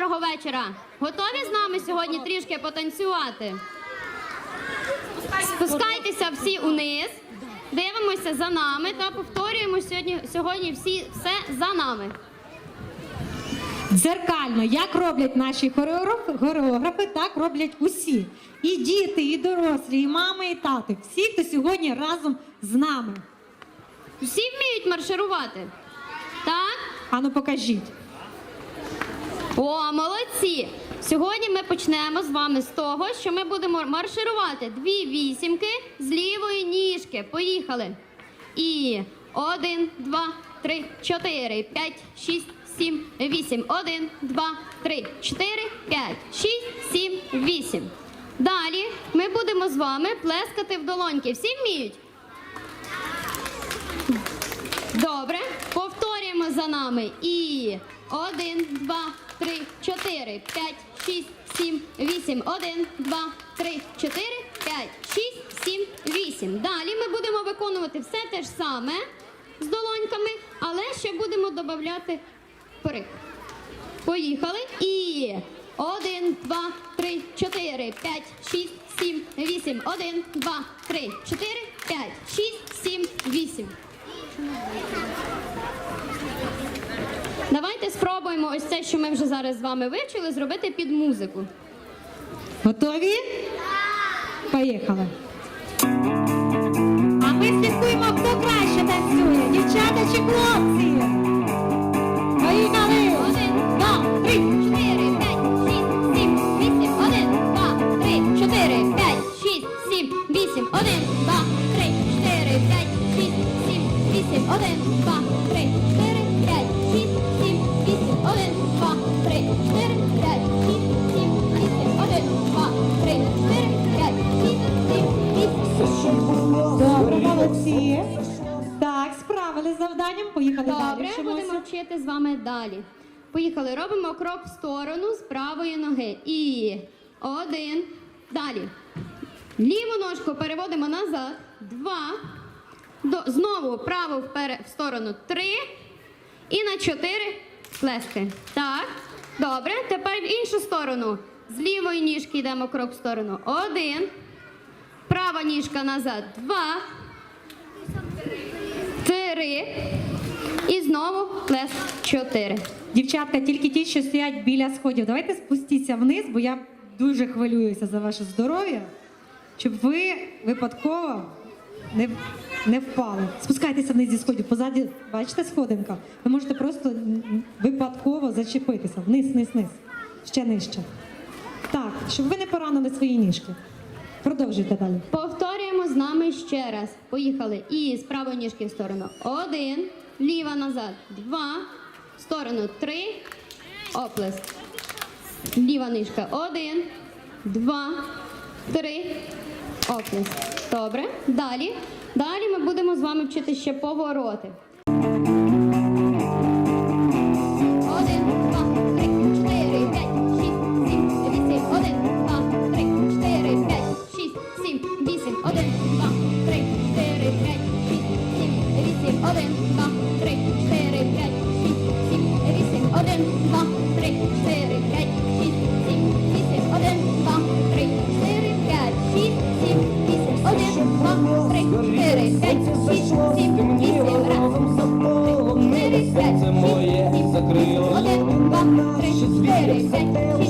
доброго вечора. Готові з нами сьогодні трішки потанцювати? Спускайтеся всі униз, дивимося за нами та повторюємо сьогодні, сьогодні всі все за нами. Дзеркально, як роблять наші хореографи, так роблять усі. І діти, і дорослі, і мами, і тати. Всі, хто сьогодні разом з нами. Всі вміють марширувати? Так? Ану, покажіть. О, молодці! Сьогодні ми почнемо з вами з того, що ми будемо марширувати дві вісімки з лівої ніжки. Поїхали. І один, два, три, чотири, п'ять, шість, сім, вісім. Один, два, три, чотири, п'ять, шість, сім, вісім. Далі ми будемо з вами плескати в долоньки. Всі вміють? Добре, повторюємо за нами. І один, два, три, чотири, п'ять, шість, сім, вісім. Один, два, три, чотири, п'ять, шість, сім, вісім. Далі ми будемо виконувати все те ж саме з долоньками, але ще будемо додати прик. Поїхали. І один, два, три, чотири, п'ять, шість, сім, вісім. Один, два, три, чотири, п'ять, шість, сім, вісім. Спробуємо ось це, що ми вже зараз з вами вивчили, зробити під музику. Готові? Поїхали. А ми слідкуємо, хто краще танцює, дівчата чи хлопці. Молодці. Так, справили з завданням. Поїхали далі. Добре, вчимося. будемо вчити з вами далі. Поїхали, робимо крок в сторону з правої ноги. І один. Далі. Ліву ножку переводимо назад. Два. До, знову праву вперед, в сторону. Три. І на чотири плески. Так. Добре. Тепер в іншу сторону. З лівої ніжки йдемо крок в сторону. Один. Права ніжка назад. Два. Три. І знову плес чотири. Дівчатка, тільки ті, що стоять біля сходів. Давайте спустіться вниз, бо я дуже хвилююся за ваше здоров'я, щоб ви випадково не, не впали. Спускайтеся вниз зі сходів. Позаді, бачите, сходинка. Ви можете просто випадково зачепитися. Вниз, вниз, вниз. Ще нижче. Так, щоб ви не поранили свої ніжки. Продовжуйте далі. Нами ще раз. Поїхали. І з правої ніжки в сторону. Один. Ліва назад. Два. В сторону. Три. Оплеск. Ліва нижка. Один. Два. Три. Оплеск. Добре. Далі. Далі ми будемо з вами вчити ще повороти. П'ять, шість, сім, вісім. Один, два, три, чотири, п'ять, шість, сім, вісім. Один, два, три, чотири, п'ять, шість, сім, вісім. Один, два, три, чотири, п'ять, шість, сім, вісім. Один, два, три, чотири, п'ять, шість, сім, вісім. Раз, чотири, п'ять, шість, сім, закрило один, два, три, чотири, п'ять, шість,